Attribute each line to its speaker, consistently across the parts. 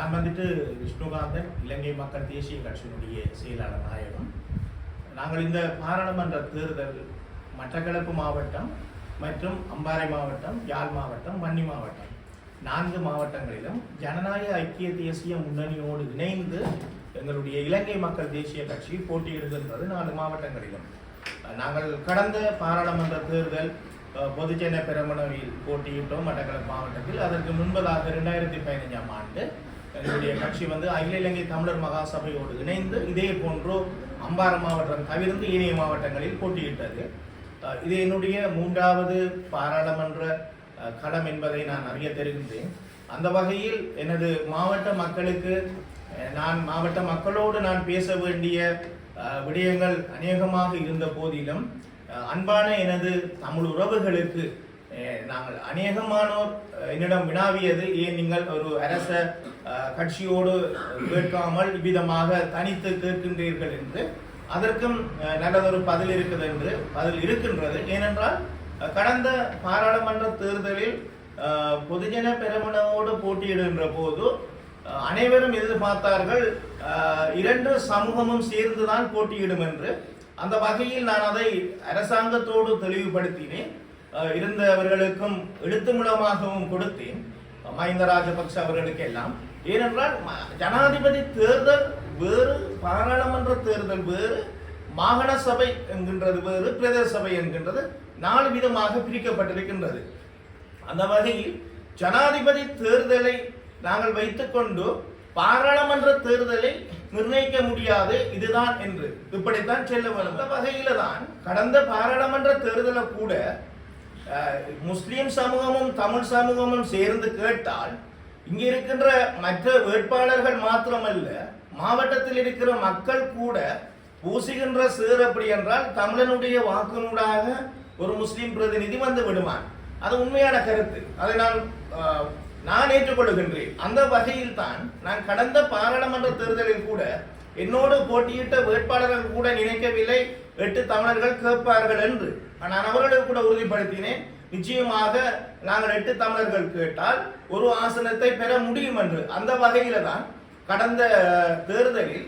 Speaker 1: நான் வந்துட்டு விஷ்ணுகாந்தன் இலங்கை மக்கள் தேசிய கட்சியினுடைய செயலாளர் நாயகம். நாங்கள் இந்த பாராளுமன்ற தேர்தல் மட்டக்களப்பு மாவட்டம் மற்றும் அம்பாறை மாவட்டம் யாழ் மாவட்டம் வன்னி மாவட்டம். நான்கு மாவட்டங்களிலும் ஜனநாயக ஐக்கிய தேசிய முன்னணியோடு இணைந்து எங்களுடைய இலங்கை மக்கள் தேசிய கட்சி போட்டியிடுகின்றது நாலு மாவட்டங்களிலும். நாங்கள் கடந்த பாராளுமன்ற தேர்தல் பொதுஜன பெருமனவில் போட்டியிட்டோம் மட்டக்களப்பு மாவட்டத்தில். அதற்கு முன்பதாக இரண்டாயிரத்தி பதினைஞ்சாம் ஆண்டு என்னுடைய கட்சி வந்து அகில இலங்கை தமிழர் மகாசபையோடு இணைந்து இதே போன்று அம்பாறை மாவட்டம் தவிர்த்து ஏனைய மாவட்டங்களில் போட்டியிட்டது. இது என்னுடைய மூன்றாவது பாராளுமன்ற களம் என்பதை நான் அறிய தெரிகின்றேன். அந்த வகையில் எனது மாவட்ட மக்களுக்கு நான் மாவட்ட மக்களோடு நான் பேச வேண்டிய விடயங்கள் அநேகமாக இருந்த போதிலும் அன்பான எனது தமிழ் உறவுகளுக்கு நாங்கள் அநேகமானோர் என்னிடம் வினாவியது ஏன் நீங்கள் ஒரு அரச கட்சியோடு கேட்காமல் இவ்விதமாக தனித்து கேட்கின்றீர்கள் என்று. அதற்கும் நல்லதொரு பதில் இருக்குது என்று பதில் இருக்கின்றது. ஏனென்றால் கடந்த பாராளுமன்ற தேர்தலில் பொதுஜன பெருமனவோடு போட்டியிடுகின்ற போது அனைவரும் எதிர்பார்த்தார்கள் இரண்டு சமூகமும் சேர்ந்துதான் போட்டியிடும் என்று. அந்த வகையில் நான் அதை அரசாங்கத்தோடு தெளிவுபடுத்தினேன். இருந்தவர்களுக்கும் எழுத்து மூலமாகவும் கொடுத்தேன். மஹிந்த ராஜபக்ஷ அவர்களுக்கு எல்லாம் ஏனென்றால் ஜனாதிபதி தேர்தல் வேறு பாராளுமன்ற தேர்தல் வேறு மாகாண சபை என்கின்றது வேறு பிரதேச சபை என்கின்றது நாலு விதமாக பிரிக்கப்பட்டிருக்கின்றது. அந்த வகையில் ஜனாதிபதி தேர்தலை நாங்கள் வைத்துக்கொண்டு பாராளுமன்ற தேர்தலை நிர்ணயிக்க முடியாது இதுதான் என்று இப்படித்தான் செல்ல வேண்டும். அந்த வகையில தான் கடந்த பாராளுமன்ற தேர்தலை கூட முஸ்லீம் சமூகமும் தமிழ் சமூகமும் சேர்ந்து கேட்டால் இங்கே இருக்கின்ற மற்ற வேட்பாளர்கள் மாத்திரமல்ல மாவட்டத்தில் இருக்கிற மக்கள் கூட பூசுகின்ற சேர் அப்படி என்றால் தமிழனுடைய வாக்கினூடாக ஒரு முஸ்லீம் பிரதிநிதி வந்து விடுவான். அது உண்மையான கருத்து. அதை நான் நான் ஏற்றுக்கொள்கின்றேன். அந்த வகையில் தான் நான் கடந்த பாராளுமன்ற தேர்தலில் கூட என்னோடு போட்டியிட்ட வேட்பாளர்கள் கூட நினைக்கவில்லை. எட்டு தமிழர்கள் கேட்பார்கள் என்று. நான் அவர்களை கூட உறுதிப்படுத்தினேன். நிச்சயமாக நாங்கள் எட்டு தமிழர்கள் கேட்டால் ஒரு ஆசனத்தை பெற முடியும் என்று. அந்த வகையில தான் கடந்த தேர்தலில்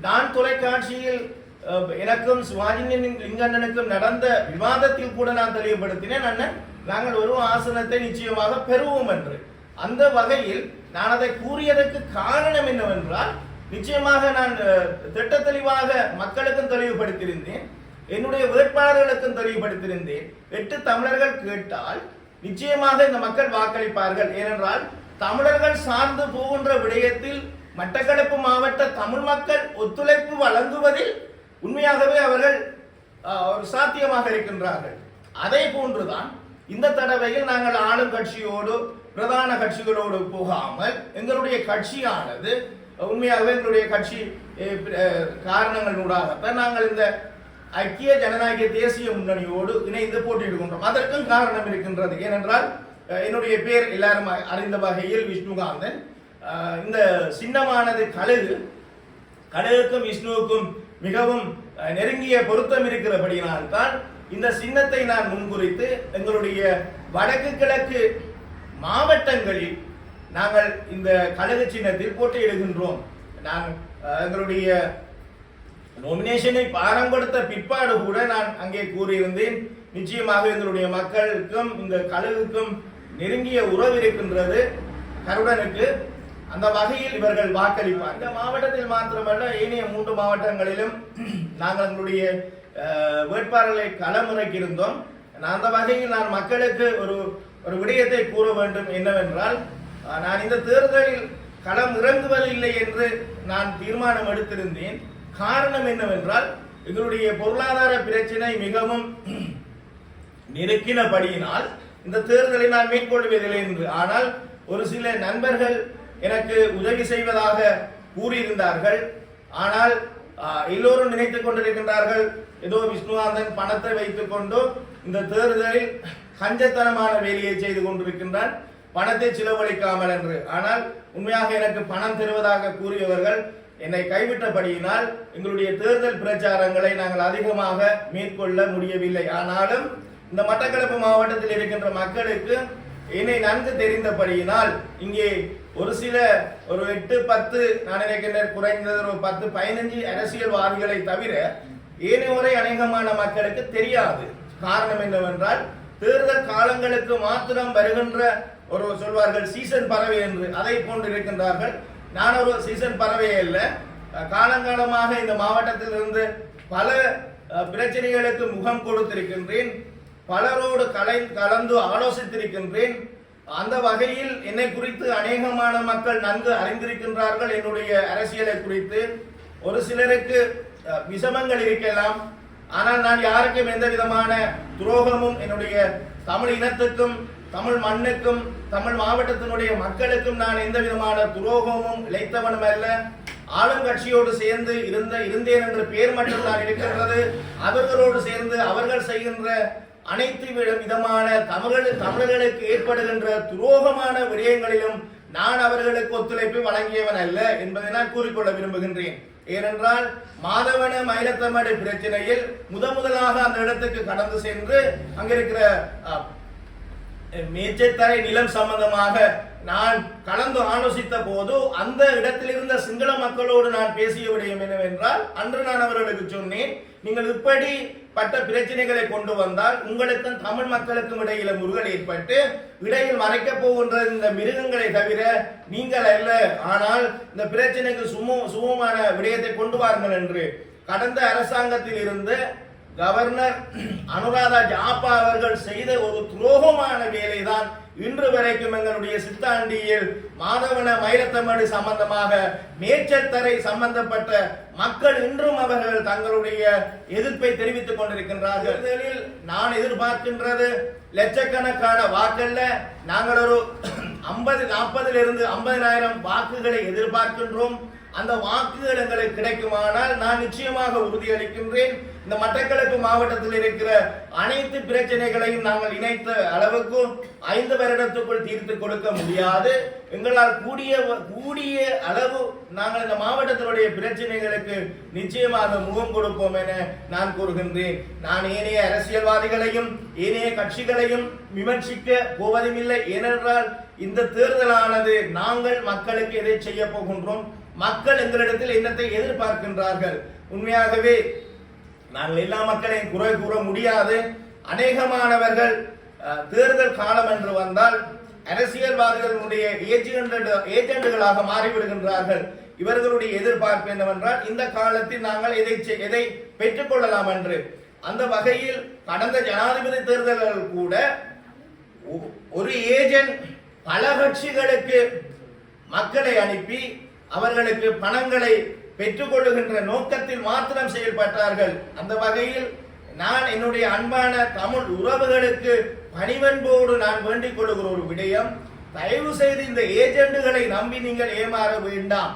Speaker 1: நான் தொலைக்காட்சியில் அஹ், எனக்கும் சிவாஜி லிங்கண்ணனுக்கும் நடந்த விவாதத்தில் கூட நான் தெளிவுபடுத்தினேன். அண்ணன் நாங்கள் ஒரு ஆசனத்தை நிச்சயமாக பெறுவோம் என்று. அந்த வகையில் நான் அதை கூறியதற்கு காரணம் என்னவென்றால் நிச்சயமாக நான் திட்ட தெளிவாக மக்களுக்கும் தெளிவுபடுத்தியிருந்தேன். என்னுடைய வேட்பாளர்களுக்கும் தெளிவுபடுத்தியிருந்தேன். எட்டு தமிழர்கள் கேட்டால் நிச்சயமாக இந்த மக்கள் வாக்களிப்பார்கள். ஏனென்றால் தமிழர்கள் சார்ந்து போகின்ற விடயத்தில் மட்டக்களப்பு மாவட்ட தமிழ் மக்கள் ஒத்துழைப்பு வழங்குவதில் உண்மையாகவே அவர்கள் சாத்தியமாக இருக்கின்றார்கள். அதே போன்றுதான் இந்த தடவையில் நாங்கள் ஆளும் கட்சியோடு பிரதான கட்சிகளோடு போகாமல் எங்களுடைய கட்சியானது உண்மையாகவே எங்களுடைய கட்சி காரணங்களூடாகத்தான் நாங்கள் இந்த ஐக்கிய ஜனநாயக தேசிய முன்னணியோடு இணைந்து போட்டியிடுகின்றோம். அதற்கும் காரணம் இருக்கின்றது. ஏனென்றால் என்னுடைய பேர் எல்லாரும் அறிந்த வகையில் விஷ்ணுகாந்தன். இந்த சின்னமானது கழுகு. கழுகுக்கும் விஷ்ணுவுக்கும் மிகவும் நெருங்கிய பொருத்தம் இருக்கிறபடியினால்தான் இந்த சின்னத்தை நான் முன்குறித்து எங்களுடைய வடக்கு கிழக்கு மாவட்டங்களில் நாங்கள் இந்த கழக சின்னத்தில் போட்டியிடுகின்றோம் நான் எங்களுடைய நோமினேஷனை பாரம்படுத்த பிற்பாடு கூட நான் அங்கே கூறியிருந்தேன். நிச்சயமாக எங்களுடைய மக்களுக்கும் இந்த கழகுக்கும் நெருங்கிய உறவு இருக்கின்றது. கருடனுக்கு அந்த வகையில் இவர்கள் வாக்களிப்பார் இந்த மாவட்டத்தில் மாத்திரமல்ல ஏனைய மூன்று மாவட்டங்களிலும் நாங்கள் எங்களுடைய வேட்பாளர்களை களமிறக்கியிருந்தோம். நான் அந்த வகையில் நான் மக்களுக்கு ஒரு ஒரு விடயத்தை கூற வேண்டும். என்னவென்றால் நான் இந்த தேர்தலில் களம் இறங்குவதில்லை என்று நான் தீர்மானம் எடுத்திருந்தேன். காரணம் என்னவென்றால் எங்களுடைய பொருளாதார பிரச்சனை மிகவும் நெருக்கினபடியினால் இந்த தேர்தலை நான் மேற்கொள்வதில்லை என்று. ஆனால் ஒரு சில நண்பர்கள் எனக்கு உதவி செய்வதாக கூறியிருந்தார்கள். ஆனால் எல்லோரும் நினைத்துக் கொண்டிருக்கின்றார்கள் ஏதோ விஷ்ணுவாந்தன் பணத்தை வைத்துக் கொண்டு இந்த தேர்தலில் கஞ்சத்தனமான வேலையை செய்து கொண்டிருக்கின்றான். பணத்தை செலவழிக்காமல் என்று. ஆனால் உண்மையாக எனக்கு பணம் தருவதாக கூறியவர்கள் என்னை கைவிட்டபடியினால் எங்களுடைய தேர்தல் பிரச்சாரங்களை நாங்கள் அதிகமாக மேற்கொள்ள முடியவில்லை. ஆனாலும் இந்த மட்டக்களப்பு மாவட்டத்தில் இருக்கின்ற மக்களுக்கு என்னை நன்கு தெரிந்தபடியினால் இங்கே ஒரு சில ஒரு எட்டு பத்து நான் நினைக்கின்றேன் குறைந்தது ஒரு பத்து பதினஞ்சு அரசியல்வாதிகளை தவிர ஏனையோரை அநேகமான மக்களுக்கு தெரியாது. காரணம் என்னவென்றால் தேர்தல் காலங்களுக்கு மாத்திரம் வருகின்ற ஒரு சொல்வார்கள் சீசன் பறவை என்று. அதை போன்று இருக்கின்றார்கள் நான் ஒரு சீசன் பறவை அல்ல காலங்காலமாக இந்த மாவட்டத்திலிருந்து பல பிரச்சனைகளுக்கு முகம் கொடுத்திருக்கின்றேன். பலரோடு கலை கலந்து ஆலோசித்திருக்கின்றேன். அந்த வகையில் என்னை குறித்து அநேகமான மக்கள் நன்கு அறிந்திருக்கின்றார்கள் என்னுடைய அரசியலை குறித்து. ஒரு சிலருக்கு விஷமங்கள் இருக்கலாம். ஆனால் நான் யாருக்கும் எந்த விதமான துரோகமும் என்னுடைய தமிழ் இனத்துக்கும் தமிழ் மண்ணுக்கும் தமிழ் மாவட்டத்தினுடைய மக்களுக்கும் நான் எந்த விதமான துரோகமும் இழைத்தவனும் அல்ல. ஆளுங்கட்சியோடு சேர்ந்து இருந்த இருந்தேன் என்ற பேர் மட்டும் நான் இருக்கின்றது அவர்களோடு சேர்ந்து அவர்கள் செய்கின்ற அனைத்து விதமான தமிழ் தமிழர்களுக்கு ஏற்படுகின்ற துரோகமான விடயங்களிலும் நான் அவர்களுக்கு ஒத்துழைப்பு வழங்கியவன் அல்ல என்பதை நான் கூறிக்கொள்ள விரும்புகின்றேன். ஏனென்றால் மாதவன மயிலத்தமடை பிரச்சனையில் முத முதலாக அந்த இடத்துக்கு கடந்து சென்று அங்கிருக்கிற அஹ், மேச்சைத்தரை நிலம் சம்பந்தமாக நான் கலந்து ஆலோசித்த போது அந்த இடத்தில் இருந்த சிங்கள மக்களோடு நான் பேசிய விடயம் என்னவென்றால் அன்று நான் அவர்களுக்கு சொன்னேன் நீங்கள் இப்படி பட்ட பிரச்சனைகளை கொண்டு வந்தால் உங்களுக்கும் தமிழ் மக்களுக்கும் இடையில முருகல் ஏற்பட்டு இடையில் மறைக்க போகின்ற இந்த மிருகங்களை தவிர நீங்கள் அல்ல. ஆனால் இந்த பிரச்சனைக்கு சுமூ சுமூகமான விடயத்தை கொண்டு வாருங்கள் என்று கடந்த அரசாங்கத்தில் இருந்து கவர்னர் அனுராதா ஜாப்பா அவர்கள் செய்த ஒரு துரோகமான வேலைதான் இன்று வரைக்கும் எங்களுடைய சித்தாண்டியில் மாதவன மயிலத்தமடு சம்பந்தமாக மேச்சத்தரை சம்பந்தப்பட்ட மக்கள் இன்றும் அவர்கள் தங்களுடைய எதிர்ப்பை தெரிவித்துக் கொண்டிருக்கின்றார்கள். தேர்தலில் நான் எதிர்பார்க்கின்றது லட்சக்கணக்கான வாக்கல்ல நாங்கள் ஒரு ஐம்பது நாற்பதுல இருந்து ஐம்பதினாயிரம் வாக்குகளை எதிர்பார்க்கின்றோம். அந்த வாக்குகள் எங்களுக்கு கிடைக்குமானால் நான் நிச்சயமாக உறுதியளிக்கின்றேன். இந்த மட்டக்களப்பு மாவட்டத்தில் இருக்கிற அனைத்து பிரச்சனைகளையும் நாங்கள் இணைத்த அளவுக்கும் ஐந்து வருடத்துக்குள் தீர்த்து கொடுக்க முடியாது. எங்களால் கூடிய கூடிய அளவு நாங்கள் இந்த மாவட்டத்தினுடைய பிரச்சனைகளுக்கு நிச்சயமாக முகம் கொடுப்போம் என நான் கூறுகின்றேன். நான் ஏனைய அரசியல்வாதிகளையும் ஏனைய கட்சிகளையும் விமர்சிக்க போவதுமில்லை. ஏனென்றால் இந்த தேர்தலானது நாங்கள் மக்களுக்கு எதை செய்ய போகின்றோம்? மக்கள் எங்களிடத்தில் என்னத்தை எதிர்பார்க்கின்றார்கள்? உண்மையாகவே நாங்கள் எல்லா மக்களையும் குறை கூற முடியாது. அநேகமானவர்கள் தேர்தல் காலம் என்று வந்தால் அரசியல்வாதிகளுடைய ஏஜெண்டுகளாக மாறிவிடுகின்றார்கள். இவர்களுடைய எதிர்பார்ப்பு என்னவென்றால் இந்த காலத்தில் நாங்கள் எதை எதை பெற்றுக்கொள்ளலாம் என்று. அந்த வகையில் கடந்த ஜனாதிபதி தேர்தல்கள் கூட ஒ- ஒரு ஏஜென்ட் பல கட்சிகளுக்கு மக்களை அனுப்பி அவர்களுக்கு பணங்களை பெற்றுக்கொள்ளுகின்ற நோக்கத்தில் மாத்திரம் செயல்பட்டார்கள். அந்த வகையில் நான் என்னுடைய அன்பான தமிழ் உறவுகளுக்கு பணிவன்போடு நான் வேண்டிக் கொள்ளுகிற ஒரு விடயம் தயவு செய்து இந்த ஏஜெண்டுகளை நம்பி நீங்கள் ஏமாற வேண்டாம்.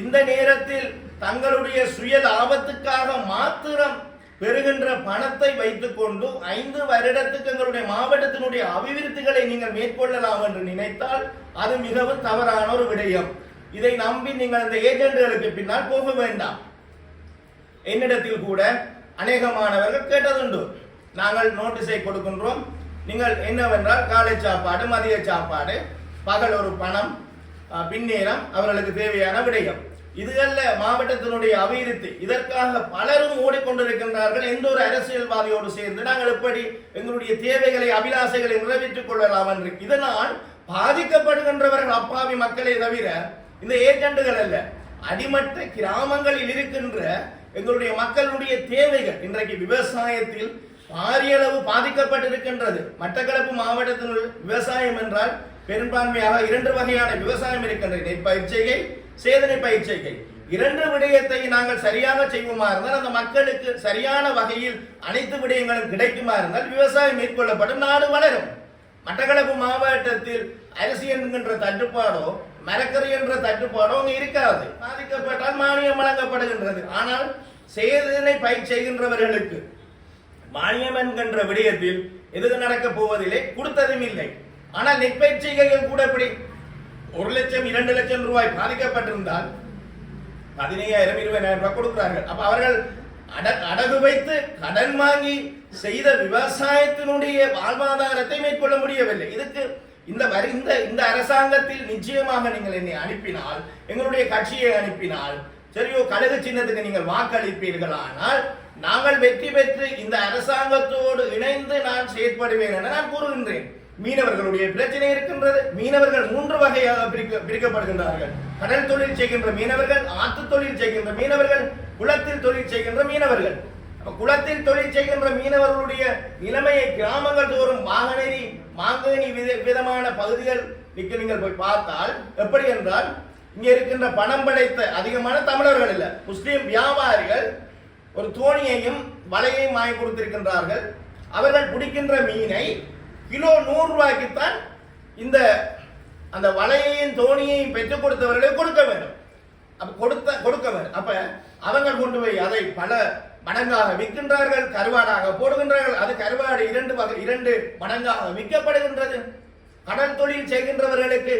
Speaker 1: இந்த நேரத்தில் தங்களுடைய சுய லாபத்துக்காக மாத்திரம் பெறுகின்ற பணத்தை வைத்துக்கொண்டு ஐந்து வருடத்துக்கு எங்களுடைய மாவட்டத்தினுடைய அபிவிருத்திகளை நீங்கள் மேற்கொள்ளலாம் என்று நினைத்தால் அது மிகவும் தவறான ஒரு விடயம். இதை நம்பி நீங்கள் அந்த ஏஜெண்டுகளுக்கு பின்னால் போக வேண்டாம். என்னிடத்தில் கூட அநேகமானவர்கள் கேட்டதுண்டு. நாங்கள் நோட்டீஸை கொடுக்கின்றோம். நீங்கள் என்னவென்றால் காலை சாப்பாடு மதிய சாப்பாடு பகல் ஒரு பணம் பின்னேறம் பின்னேரம் அவர்களுக்கு தேவையான விடயம் இதுகல்ல மாவட்டத்தினுடைய அபிவிருத்தி. இதற்காக பலரும் ஓடிக்கொண்டிருக்கின்றார்கள். எந்த ஒரு அரசியல்வாதியோடு சேர்ந்து நாங்கள் எப்படி எங்களுடைய தேவைகளை அபிலாசைகளை நிறைவேற்றிக் கொள்ளலாம் என்று. இதனால் பாதிக்கப்படுகின்றவர்கள் அப்பாவி மக்களை தவிர இந்த ஏஜெண்டுகள் அல்ல. அடிமட்ட கிராமங்களில் இருக்கின்ற எங்களுடைய மக்களுடைய தேவைகள் இன்றைக்கு விவசாயத்தில் பாரியளவு பாதிக்கப்பட்டிருக்கின்றது. மட்டக்களப்பு மாவட்டத்தினுள் விவசாயம் என்றால் பெரும்பான்மையாக இரண்டு வகையான விவசாயம் இருக்கின்றது. நெற்பயிற்சிகை சேதனை பயிற்சிகை இரண்டு விடயத்தை நாங்கள் சரியாக செய்வோமா இருந்தால் அந்த மக்களுக்கு சரியான வகையில் அனைத்து விடயங்களும் கிடைக்குமா இருந்தால் விவசாயம் மேற்கொள்ளப்படும். நாடு வளரும். மட்டக்களப்பு மாவட்டத்தில் அரிசி என்கின்ற தட்டுப்பாடோ மரக்கறி என்ற தட்டுப்பாடும் அங்கே இருக்காது. பாதிக்கப்பட்டால் மானியம் வழங்கப்படுகின்றது. ஆனால் செய்ததனை பயிர் செய்கின்றவர்களுக்கு மானியம் என்கின்ற விடயத்தில் எதுவும் நடக்கப் போவதில்லை கொடுத்ததும் இல்லை. ஆனால் நெற்பயிற்சிகள் கூட இப்படி ஒரு லட்சம் இரண்டு லட்சம் ரூபாய் பாதிக்கப்பட்டிருந்தால் பதினையாயிரம் இருபதாயிரம் ரூபாய் கொடுக்கிறார்கள். அப்ப அவர்கள் அட- அடகு வைத்து கடன் வாங்கி செய்த விவசாயத்தினுடைய வாழ்வாதாரத்தை மேற்கொள்ள முடியவில்லை. இதுக்கு இந்த வரி இந்த இந்த அரசாங்கத்தில் நிச்சயமாக நீங்கள் என்னை அனுப்பினால் எங்களுடைய கட்சியை அனுப்பினால் சரியோ கழக சின்னத்துக்கு நீங்கள் வாக்களிப்பீர்களானால் நாங்கள் வெற்றி பெற்று இந்த அரசாங்கத்தோடு இணைந்து நான் செயற்படுவேன் என நான் கூறுகின்றேன். மீனவர்களுடைய பிரச்சனை இருக்கின்றது. மீனவர்கள் மூன்று வகையாக பிரிக்க பிரிக்கப்படுகின்றார்கள். கடல் தொழில் செய்கின்ற மீனவர்கள் ஆற்று தொழில் செய்கின்ற மீனவர்கள் குளத்தில் தொழில் செய்கின்ற மீனவர்கள். குளத்தில் தொழில் செய்கின்ற மீனவர்களுடைய நிலைமையை கிராமங்கள் தோறும் வாகனரி மாங்கனி வித- விதமான பகுதிகள் நீங்கள் போய் பார்த்தால் எப்படி என்றால் இங்க இருக்கின்ற பணம் படைத்த அதிகமான தமிழர்கள் இல்ல முஸ்லீம் வியாபாரிகள் ஒரு தோணியையும் வலையையும் வாங்கி கொடுத்திருக்கின்றார்கள். அவர்கள் பிடிக்கின்ற மீனை கிலோ நூறு ரூபாய்க்குத்தான் இந்த அந்த வலையையும் தோணியையும் பெற்றுக் கொடுத்தவர்களே கொடுக்க வேண்டும். அப்ப கொடுத்த கொடுக்க வேண்டும். அப்ப அவங்க கொண்டு போய் அதை பல மடங்காக விற்கின்றார்கள் கருவாடாக போடுகின்றார்கள். அது கருவாடு இரண்டு வகை இரண்டு மடங்காக விற்கப்படுகின்றது. கடல் தொழில் செய்கின்றவர்களுக்கு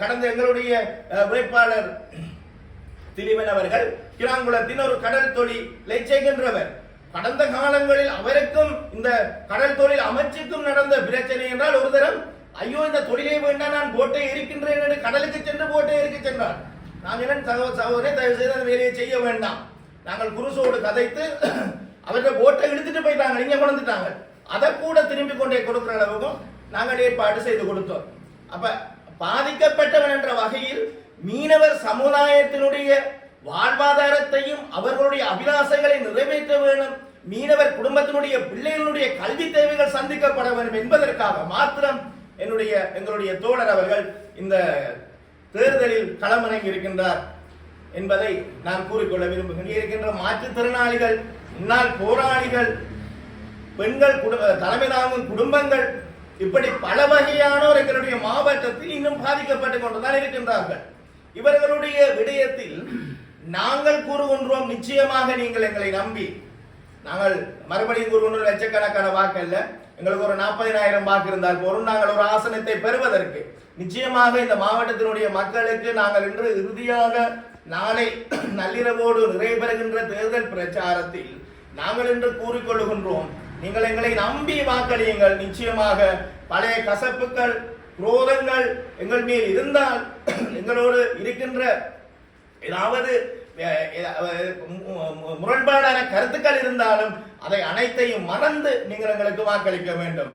Speaker 1: கடந்த எங்களுடைய வேட்பாளர் திரிவன் அவர்கள் கிராங்குளத்தின் ஒரு கடல் தொழிலை செய்கின்றவர். கடந்த காலங்களில் அவருக்கும் இந்த கடல் தொழில் அமைச்சுக்கும் நடந்த பிரச்சனை என்றால் ஒரு தரம் ஐயோ இந்த தொழிலை வேண்டாம் நான் போட்டை இருக்கின்றேன் என்று கடலுக்கு சென்று போட்டை இருக்க சென்றார். நாங்கள் என்ன சகோ சகோதரே தயவு செய்து அந்த வேலையை செய்ய வேண்டாம். நாங்கள் குருசோடு கதைத்து அவர்கள் போட்டை இழுத்துட்டு போயிட்டாங்க இங்கே கொண்டுட்டாங்க அதை கூட திரும்பி கொண்டே கொடுக்கிற அளவுக்கும் நாங்கள் ஏற்பாடு செய்து கொடுத்தோம். அப்ப பாதிக்கப்பட்டவன் என்ற வகையில் மீனவர் சமுதாயத்தினுடைய வாழ்வாதாரத்தையும் அவர்களுடைய அபிலாசைகளை நிறைவேற்ற வேண்டும். மீனவர் குடும்பத்தினுடைய பிள்ளைகளுடைய கல்வி தேவைகள் சந்திக்கப்பட வேண்டும் என்பதற்காக மாத்திரம் என்னுடைய எங்களுடைய தோழர் அவர்கள் இந்த தேர்தலில் களமிறங்கி இருக்கின்றார் என்பதை நான் கூறிக்கொள்ள விரும்புகிறேன். இருக்கின்ற மாற்றுத்திறனாளிகள் முன்னாள் போராளிகள் பெண்கள் குடும்ப தலைமை தாங்கும் குடும்பங்கள் இப்படி பல வகையானோர் எங்களுடைய மாவட்டத்தில் இன்னும் பாதிக்கப்பட்டுக் கொண்டுதான் இருக்கின்றார்கள். இவர்களுடைய விடயத்தில் நாங்கள் கூறுகின்றோம் நிச்சயமாக நீங்கள் எங்களை நம்பி. நாங்கள் மறுபடியும் கூறுகின்றோம் லட்சக்கணக்கான வாக்கு அல்ல. எங்களுக்கு ஒரு நாற்பதினாயிரம் வாக்கு இருந்தால் போதும். நாங்கள் ஒரு ஆசனத்தை பெறுவதற்கு நிச்சயமாக இந்த மாவட்டத்தினுடைய மக்களுக்கு நாங்கள் இன்று இறுதியாக நாளை நள்ளிரவோடு நிறைபெறுகின்ற தேர்தல் பிரச்சாரத்தில் நாங்கள் இன்று கூறிக்கொள்கின்றோம் நீங்கள் எங்களை நம்பி வாக்களியுங்கள். நிச்சயமாக பழைய கசப்புகள் குரோதங்கள் எங்கள் மேல் இருந்தால் எங்களோடு இருக்கின்ற ஏதாவது முரண்பாடான கருத்துக்கள் இருந்தாலும் அதை அனைத்தையும் மறந்து நீங்கள் எங்களுக்கு வாக்களிக்க வேண்டும்.